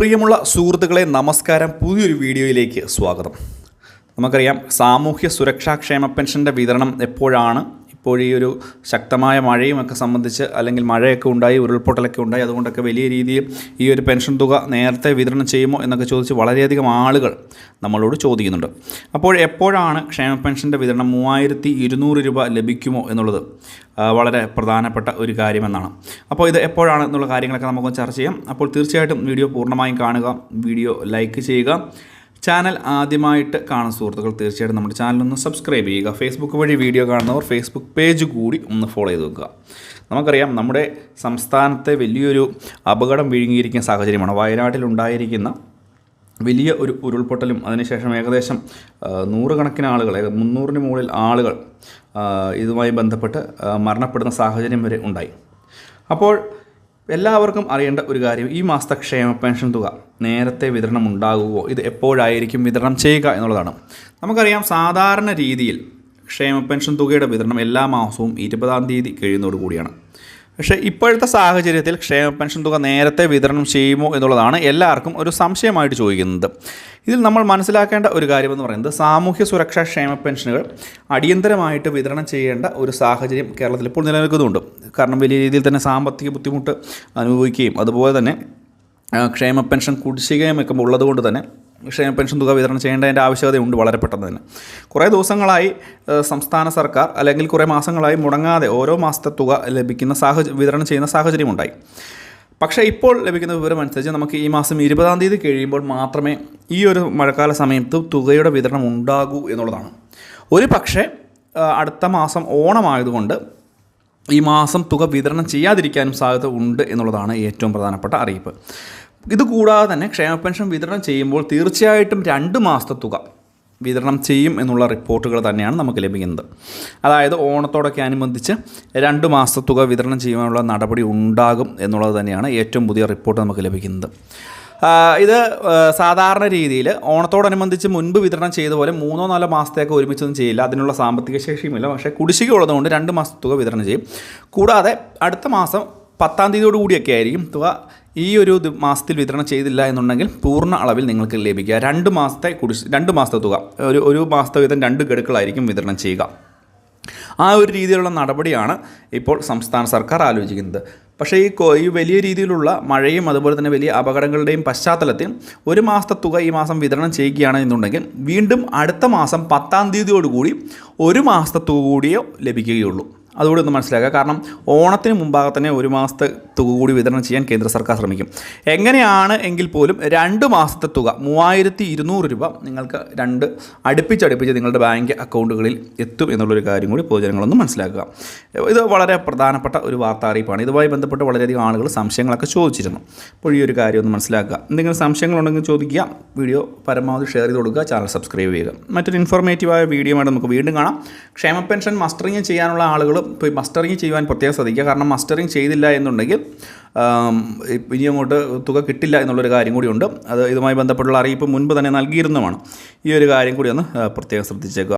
പ്രിയമുള്ള സുഹൃത്തുക്കളെ നമസ്കാരം. പുതിയൊരു വീഡിയോയിലേക്ക് സ്വാഗതം. നമുക്കറിയാം സാമൂഹ്യ സുരക്ഷാ ക്ഷേമ പെൻഷന്റെ വിതരണം എപ്പോഴാണ്? ഇപ്പോൾ ഈ ഒരു ശക്തമായ മഴയും ഒക്കെ സംബന്ധിച്ച് അല്ലെങ്കിൽ മഴയൊക്കെ ഉണ്ടായി ഉരുൾപൊട്ടലൊക്കെ ഉണ്ടായി. അതുകൊണ്ടൊക്കെ വലിയ രീതിയിൽ ഈ ഒരു പെൻഷൻ തുക നേരത്തെ വിതരണം ചെയ്യുമോ എന്നൊക്കെ ചോദിച്ച് വളരെയധികം ആളുകൾ നമ്മളോട് ചോദിക്കുന്നുണ്ട്. അപ്പോൾ എപ്പോഴാണ് ക്ഷേമ പെൻഷന്റെ വിതരണം മൂവായിരത്തി ഇരുന്നൂറ് രൂപ ലഭിക്കുമോ എന്നുള്ളത്? വളരെ പ്രധാനപ്പെട്ട ഒരു കാര്യമെന്നാണ്. അപ്പോൾ ഇത് എപ്പോഴാണ് എന്നുള്ള കാര്യങ്ങളൊക്കെ നമുക്ക് ചർച്ച ചെയ്യാം. അപ്പോൾ തീർച്ചയായിട്ടും വീഡിയോ പൂർണമായും കാണുക വീഡിയോ ലൈക്ക് ചെയ്യുക. ചാനൽ ആദ്യമായിട്ട് കാണുന്ന സുഹൃത്തുക്കൾ തീർച്ചയായിട്ടും നമ്മുടെ ചാനലൊന്ന് സബ്സ്ക്രൈബ് ചെയ്യുക. ഫേസ്ബുക്ക് വഴി വീഡിയോ കാണുന്നവർ ഫേസ്ബുക്ക് പേജ് കൂടി ഒന്ന് ഫോളോ ചെയ്ത് വെക്കുക. നമുക്കറിയാം നമ്മുടെ സംസ്ഥാനത്തെ വലിയൊരു അപകടം വിഴുങ്ങിയിരിക്കുന്ന സാഹചര്യമാണ്. വയനാട്ടിലുണ്ടായിരിക്കുന്ന വലിയ ഒരു ഉരുൾപൊട്ടലും അതിനുശേഷം ഏകദേശം നൂറുകണക്കിന് ആളുകൾ മുന്നൂറിന് മുകളിൽ ആളുകൾ ഇതുമായി ബന്ധപ്പെട്ട് മരണപ്പെടുന്ന സാഹചര്യം വരെ ഉണ്ടായി. അപ്പോൾ എല്ലാവർക്കും അറിയേണ്ട ഒരു കാര്യം ഈ മാസത്തെ ക്ഷേമ പെൻഷൻ തുക നേരത്തെ വിതരണം ഉണ്ടാകുമോ ഇത് എപ്പോഴായിരിക്കും വിതരണം ചെയ്യുക എന്നുള്ളതാണ്. നമുക്കറിയാം സാധാരണ രീതിയിൽ ക്ഷേമ പെൻഷൻ തുകയുടെ വിതരണം എല്ലാ മാസവും ഇരുപതാം തീയതി കഴിയുന്നതോടുകൂടിയാണ്. പക്ഷേ ഇപ്പോഴത്തെ സാഹചര്യത്തിൽ ക്ഷേമ പെൻഷൻ തുക നേരത്തെ വിതരണം ചെയ്യുമോ എന്നുള്ളതാണ് എല്ലാവർക്കും ഒരു സംശയമായിട്ട് ചോദിക്കുന്നത്. ഇതിൽ നമ്മൾ മനസ്സിലാക്കേണ്ട ഒരു കാര്യമെന്ന് പറയുന്നത് സാമൂഹ്യ സുരക്ഷാ ക്ഷേമ പെൻഷനുകൾ അടിയന്തരമായിട്ട് വിതരണം ചെയ്യേണ്ട ഒരു സാഹചര്യം കേരളത്തിൽ ഇപ്പോൾ നിലനിൽക്കുന്നുണ്ട്. കാരണം വലിയ രീതിയിൽ തന്നെ സാമ്പത്തിക ബുദ്ധിമുട്ട് അനുഭവിക്കുകയും അതുപോലെ തന്നെ ക്ഷേമ പെൻഷൻ കുടിശ്ശികയും ഒക്കെ ഉള്ളതുകൊണ്ട് തന്നെ ക്ഷേമ പെൻഷൻ തുക വിതരണം ചെയ്യേണ്ടതിന്റെ ആവശ്യകതയുണ്ട് വളരെ പെട്ടെന്ന് തന്നെ. കുറേ ദിവസങ്ങളായി സംസ്ഥാന സർക്കാർ അല്ലെങ്കിൽ കുറേ മാസങ്ങളായി മുടങ്ങാതെ ഓരോ മാസത്തെ തുക ലഭിക്കുന്ന സാഹചര്യം വിതരണം ചെയ്യുന്ന സാഹചര്യമുണ്ടായി. പക്ഷേ ഇപ്പോൾ ലഭിക്കുന്ന വിവരം അനുസരിച്ച് നമുക്ക് ഈ മാസം ഇരുപതാം തീയതി കഴിയുമ്പോൾ മാത്രമേ ഈ ഒരു മഴക്കാല സമയത്ത് തുകയുടെ വിതരണം ഉണ്ടാകൂ എന്നുള്ളതാണ്. ഒരു പക്ഷേ അടുത്ത മാസം ഓണമായതുകൊണ്ട് ഈ മാസം തുക വിതരണം ചെയ്യാതിരിക്കാനും സാധ്യത ഉണ്ട് എന്നുള്ളതാണ് ഏറ്റവും പ്രധാനപ്പെട്ട അറിയിപ്പ്. ഇതുകൂടാതെ തന്നെ ക്ഷേമ പെൻഷൻ വിതരണം ചെയ്യുമ്പോൾ തീർച്ചയായിട്ടും രണ്ട് മാസത്തെ തുക വിതരണം ചെയ്യും എന്നുള്ള റിപ്പോർട്ടുകൾ തന്നെയാണ് നമുക്ക് ലഭിക്കുന്നത്. അതായത് ഓണത്തോടൊക്കെ അനുബന്ധിച്ച് രണ്ട് മാസത്തെ തുക വിതരണം ചെയ്യുവാനുള്ള നടപടി ഉണ്ടാകും എന്നുള്ളത് തന്നെയാണ് ഏറ്റവും പുതിയ റിപ്പോർട്ട് നമുക്ക് ലഭിക്കുന്നത്. ഇത് സാധാരണ രീതിയിൽ ഓണത്തോടനുബന്ധിച്ച് മുൻപ് വിതരണം ചെയ്ത പോലെ മൂന്നോ നാലോ മാസത്തേക്ക് ഒരുമിച്ചൊന്നും ചെയ്യില്ല. അതിനുള്ള സാമ്പത്തിക ശേഷിയുമില്ല. പക്ഷേ കുടിശ്ശിക ഉള്ളതുകൊണ്ട് രണ്ട് മാസത്തെ തുക വിതരണം ചെയ്യും. കൂടാതെ അടുത്ത മാസം പത്താം തീയതിയോട് കൂടിയൊക്കെ ആയിരിക്കും. തുക ഈ ഒരു മാസത്തിൽ വിതരണം ചെയ്തില്ല എന്നുണ്ടെങ്കിൽ പൂർണ അളവിൽ നിങ്ങൾക്ക് ലഭിക്കുക. രണ്ട് മാസത്തെ കുടിശ് രണ്ട് മാസത്തെ തുക ഒരു ഒരു മാസത്തെ വീതം രണ്ട് ഗഡുക്കളായിരിക്കും വിതരണം ചെയ്യുക. ആ ഒരു രീതിയിലുള്ള നടപടിയാണ് ഇപ്പോൾ സംസ്ഥാന സർക്കാർ ആലോചിക്കുന്നത്. പക്ഷേ ഈ ഈ വലിയ രീതിയിലുള്ള മഴയും അതുപോലെ തന്നെ വലിയ അപകടങ്ങളുടെയും പശ്ചാത്തലത്തിൽ ഒരു മാസത്തെ തുക ഈ മാസം വിതരണം ചെയ്യുകയാണ് എന്നുണ്ടെങ്കിൽ വീണ്ടും അടുത്ത മാസം പത്താം തീയതിയോടുകൂടി ഒരു മാസത്തെ തുക കൂടിയോ ലഭിക്കുകയുള്ളൂ. അതുകൂടി ഒന്ന് മനസ്സിലാക്കുക. കാരണം ഓണത്തിന് മുമ്പാകെ തന്നെ ഒരു മാസത്തെ തുക കൂടി വിതരണം ചെയ്യാൻ കേന്ദ്ര സർക്കാർ ശ്രമിക്കും. എങ്ങനെയാണ് എങ്കിൽ പോലും രണ്ട് മാസത്തെ തുക മൂവായിരത്തി ഇരുന്നൂറ് രൂപ നിങ്ങൾക്ക് രണ്ട് അടുപ്പിച്ചടുപ്പിച്ച് നിങ്ങളുടെ ബാങ്ക് അക്കൗണ്ടുകളിൽ എത്തും എന്നുള്ളൊരു കാര്യം കൂടി പൊതുജനങ്ങളൊന്ന് മനസ്സിലാക്കുക. ഇത് വളരെ പ്രധാനപ്പെട്ട ഒരു വാർത്താ അറിയിപ്പാണ്. ഇതുമായി ബന്ധപ്പെട്ട് വളരെയധികം ആളുകൾ സംശയങ്ങളൊക്കെ ചോദിച്ചിരുന്നു. അപ്പോൾ ഈ ഒരു കാര്യം ഒന്ന് മനസ്സിലാക്കുക. എന്തെങ്കിലും സംശയങ്ങളുണ്ടെങ്കിൽ ചോദിക്കുക. വീഡിയോ പരമാവധി ഷെയർ ചെയ്ത് കൊടുക്കുക. ചാനൽ സബ്സ്ക്രൈബ് ചെയ്യുക. മറ്റൊരു ഇൻഫോർമേറ്റീവായ വീഡിയോ ആയിട്ട് നമുക്ക് വീണ്ടും കാണാം. ക്ഷേമ പെൻഷൻ മസ്റ്ററിങ് ചെയ്യാനുള്ള ആളുകൾ ഇപ്പോൾ മസ്റ്ററിങ് ചെയ്യുവാൻ പ്രത്യേകം ശ്രദ്ധിക്കുക. കാരണം മസ്റ്ററിങ് ചെയ്തില്ല എന്നുണ്ടെങ്കിൽ ഇനി അങ്ങോട്ട് തുക കിട്ടില്ല എന്നുള്ളൊരു കാര്യം കൂടിയുണ്ട് അത് ഇതുമായി ബന്ധപ്പെട്ടുള്ള അറിയിപ്പ് മുൻപ് തന്നെ നൽകിയിരുന്നതാണ്. ഈ ഒരു കാര്യം കൂടി ഒന്ന് പ്രത്യേകം ശ്രദ്ധിച്ചേക്കുക.